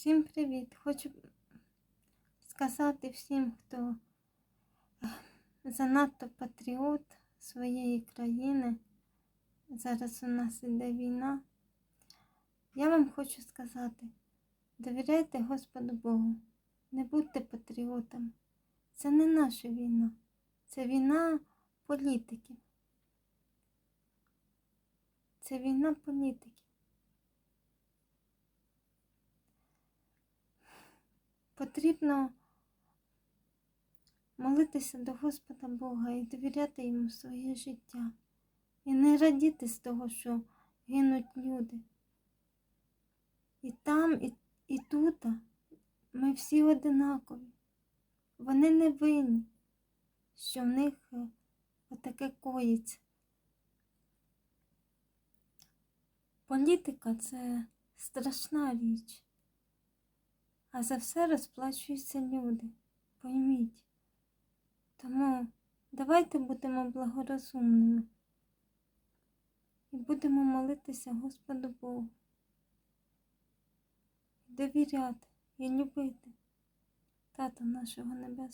Всім привіт! Хочу сказати всім, хто занадто патріот своєї країни. Зараз у нас іде війна. Я вам хочу сказати: довіряйте Господу Богу, не будьте патріотами. Це не наша війна, це війна політиків. Це війна політиків. Потрібно молитися до Господа Бога і довіряти йому своє життя. І не радіти з того, що гинуть люди. І там, і, і тут ми всі одинакові. Вони не винні, що в них е, отаке коїться. Політика це страшна річ. А за все розплачуються люди. Пойміть. Тому давайте будемо благорозумними і будемо молитися Господу Богу. Довіряти і любити Тата нашого Небесного.